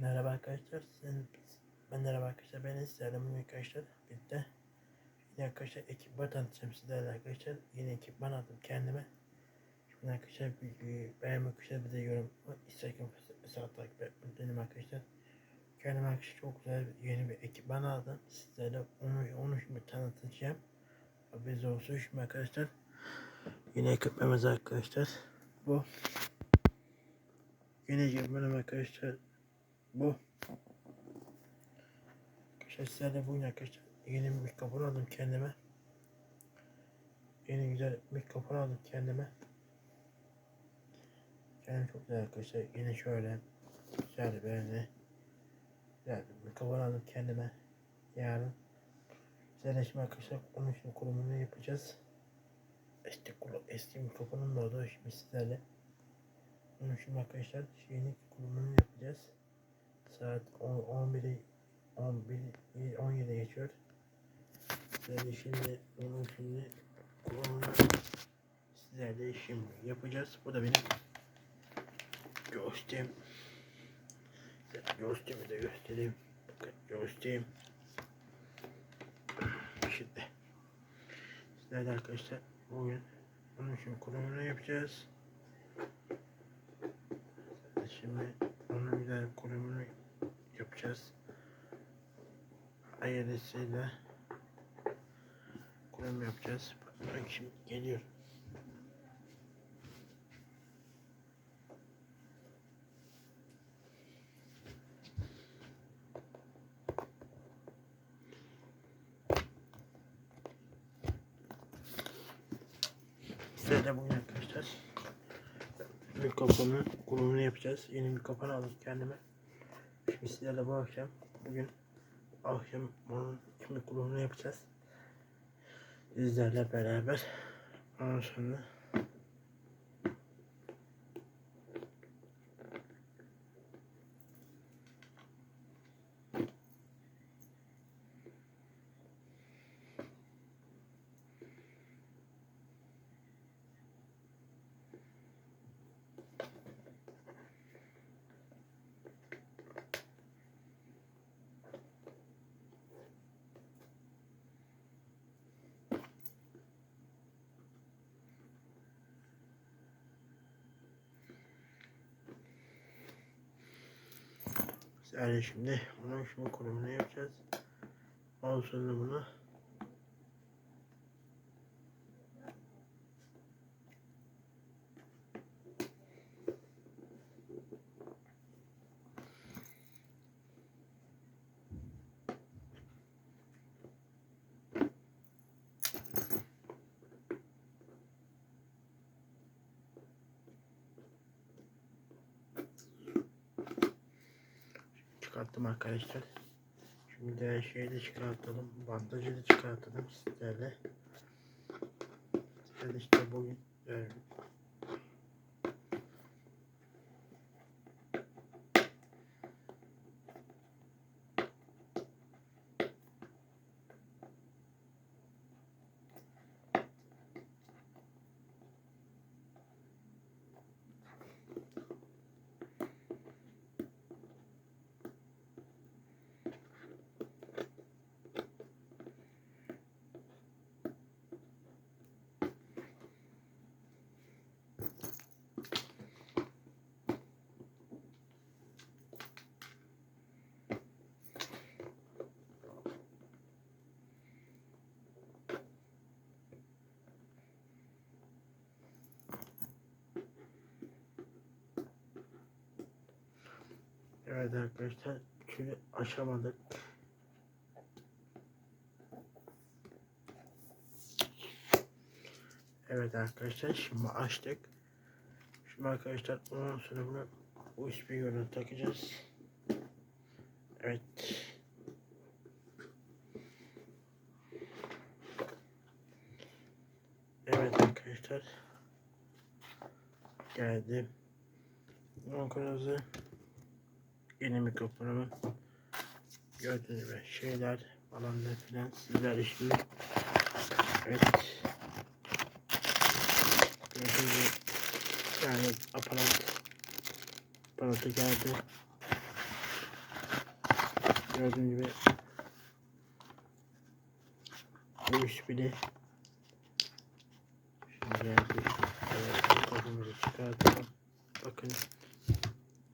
Merhaba arkadaşlar. Sizin, ben merhaba arkadaşlar. Ben sizlerle bugün arkadaşlar birlikte yine arkadaşlar ekipman tanıtacağım sizlerle arkadaşlar. Yine ekipman aldım kendime. Şimdi arkadaşlar beğenmek arkadaşlar bir de yorum Instagram hesabı takip etmedim arkadaşlar. Kendime arkadaşlar çok güzel yeni bir ekipman aldım. Sizlerle onu, onu şimdi tanıtacağım. Haberiniz olsun şimdi arkadaşlar. Yine ekipmanımız arkadaşlar. Bu. Yine ekipmanım arkadaşlar. Bu. Arkadaşlar sizlerle bugün arkadaşlar yeni bir mikrofon aldım kendime. Yeni güzel mikrofon aldım kendime. Kendim çok güzel arkadaşlar. Yine şöyle güzel böyle güzel bir mikrofon aldım kendime. Yarın. Sizlerle şimdi arkadaşlar onun için kurumunu yapacağız. Kulu- eski mikrofonum da oldu şimdi sizlerle. Onun için arkadaşlar şeyini kurumunu yapacağız. Saat 10, 11'i 11 17 geçiyor. Sizlerle şimdi onun şimdi kullanımını sizlerle şimdi yapacağız. Bu da benim göğüstem. Göğüstemi de göstereyim. Bakın göğüstem. Şimdi sizlerle arkadaşlar bugün onun için kullanımını yapacağız. Şimdi onun güzel kurumunu yapacağız. Hayırlısıyla kurum yapacağız. Bak şimdi geliyor. De bugün arkadaşlar mikrofonun kurumunu yapacağız. Yeni mikrofon aldım kendime. Şimdi sizlerle bu akşam bugün akşam onun kimi kurumunu yapacağız. Sizlerle beraber. Ondan sonra sizlerle şimdi onun kimi kurumunu yapacağız. Ondan sonra bunu çıkarttım arkadaşlar. Şimdi de şeyi de çıkartalım. Bandajı da çıkartalım sizlerle. Sizlerle işte bugün e, Evet arkadaşlar şöyle açamadık. Evet arkadaşlar şimdi açtık. Şimdi arkadaşlar ondan sonra bunu USB yoluna takacağız. Evet. Evet arkadaşlar. Geldim. Ondan yeni mikrofonumun gördüğünüz gibi şeyler falan filan sizler şimdi evet gördüğünüz gibi yani aparat aparatı geldi Gördüğünüz gibi USB Şimdi geldik. Evet, kafamızı çıkartalım. Bakın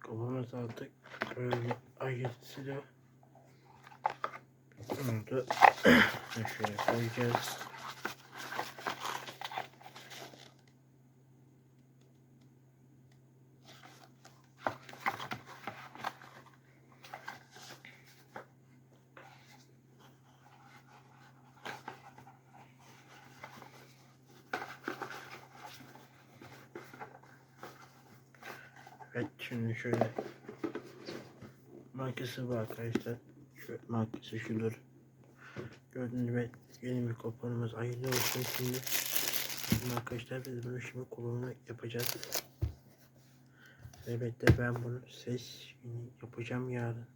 kafamız artık böyle ayrıntısıyla bunu da şöyle koyacağız. Evet şimdi şöyle markası var arkadaşlar. Şu markası şudur. Gördüğünüz gibi yeni mikrofonumuz hayırlı olsun şimdi. Şimdi arkadaşlar biz bunu şimdi kullanımını yapacağız. Elbette ben bunu ses yapacağım yarın.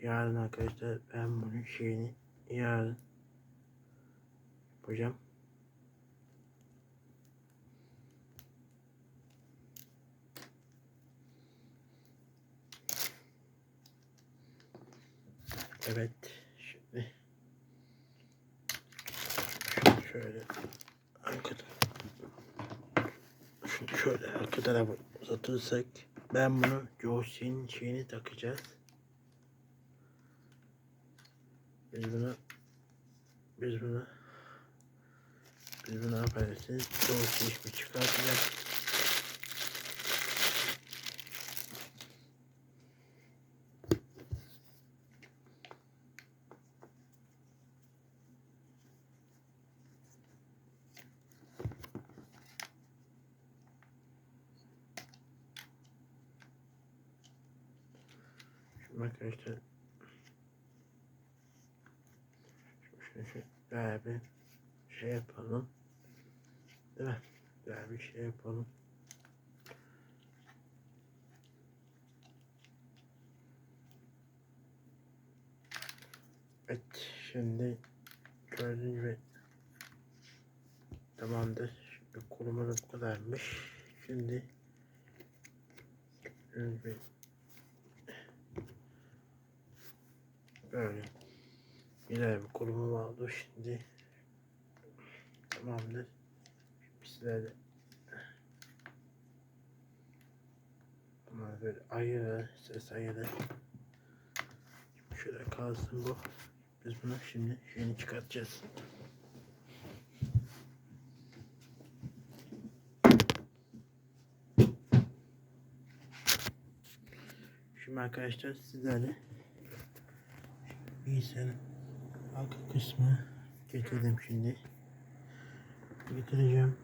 Yarın arkadaşlar ben bunun şeyini yarın yapacağım. Evet. Şimdi şunu şöyle arkada şunu şöyle arka tarafa uzatırsak ben bunu joystick'in şeyini takacağız. Biz bunu biz bunu biz bunu affedersiniz joystick bir çıkartacağız. Şimdi arkadaşlar şunu şu daha bir şey yapalım. Değil mi? Daha bir şey yapalım. Evet şimdi gördüğünüz gibi tamamdır. Şimdi kurumunu bu kadarmış. Şimdi gördüğünüz gibi Böyle. Güzel bir kurumu oldu şimdi. Tamamdır. Bizler Ama böyle ayırı, ses ayırı. Şöyle kalsın bu. Biz bunu şimdi şeyini çıkartacağız. Şimdi arkadaşlar sizlerle bilgisayarın arka kısmı getirdim şimdi. Getireceğim.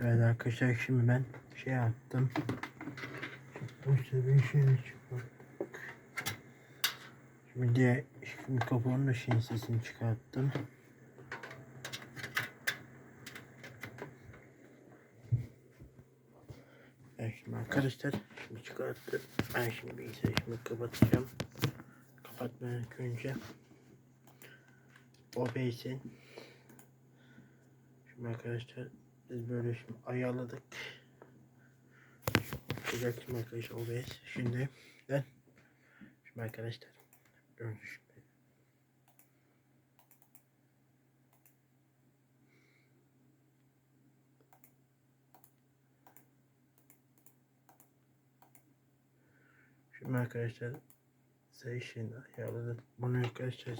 Evet arkadaşlar şimdi ben şey attım. Bu bir şey çıkıyor. Şimdi mikrofonun da şeyin sesini çıkarttım. Ben şimdi arkadaşlar şimdi çıkarttım. Ben şimdi bilgisayarı şimdi kapatacağım. Kapatmadan önce OBS'in Şimdi arkadaşlar biz böyle şimdi ayarladık. Güzel şimdi arkadaşlar OBS. Şimdi ben şimdi arkadaşlar önce şimdi arkadaşlar Seyşin ayarladım. Bunu arkadaşlar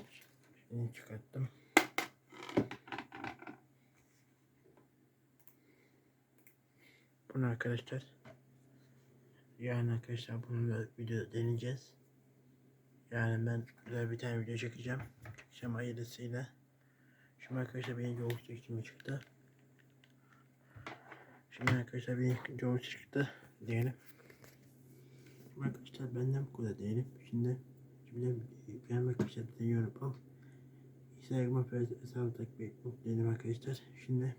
şimdi çıkarttım. Bunu arkadaşlar yani arkadaşlar bunu da video deneyeceğiz. Yani ben güzel bir tane video çekeceğim. Çekeceğim hayırlısıyla. Şimdi arkadaşlar benim yol çekimi çıktı. Şimdi arkadaşlar benim yol çıktı diyelim. Şimdi arkadaşlar benden bu kadar diyelim. Şimdi şimdi ben arkadaşlar deniyorum. Al. Instagram'a hesabı takip diyelim arkadaşlar. Şimdi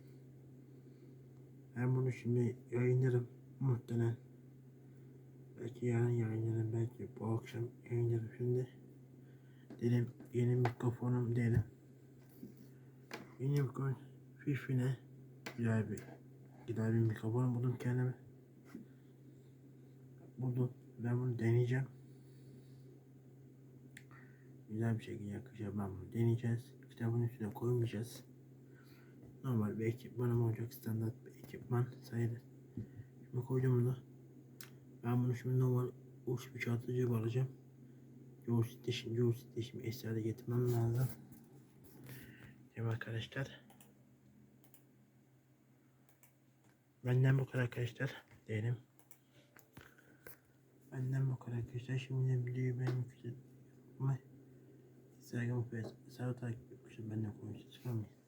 ben bunu şimdi yayınlarım muhtemelen. Belki yarın yayınlarım, belki bu akşam yayınlarım. Şimdi diyelim yeni mikrofonum diyelim. Unicorn Fifine güzel bir güzel bir mikrofon buldum kendime. Buldum. Ben bunu deneyeceğim. Güzel bir şekilde yakacağım. Ben bunu deneyeceğiz. Kitabın üstüne koymayacağız. Normal bir ekipmanım olacak. Standart bir ekipman sayılır. Şimdi koydum bunu. Ben bunu şimdi normal uç bir çatıcı alacağım. Joystick'te şimdi joystick'te şimdi esrarı getirmem lazım. Mi arkadaşlar? Benden bu kadar arkadaşlar. Diyelim. Benden bu kadar arkadaşlar. Şimdi videoyu benim için ama Instagram ve sarı takip yapmışım. Benden konuşacağız.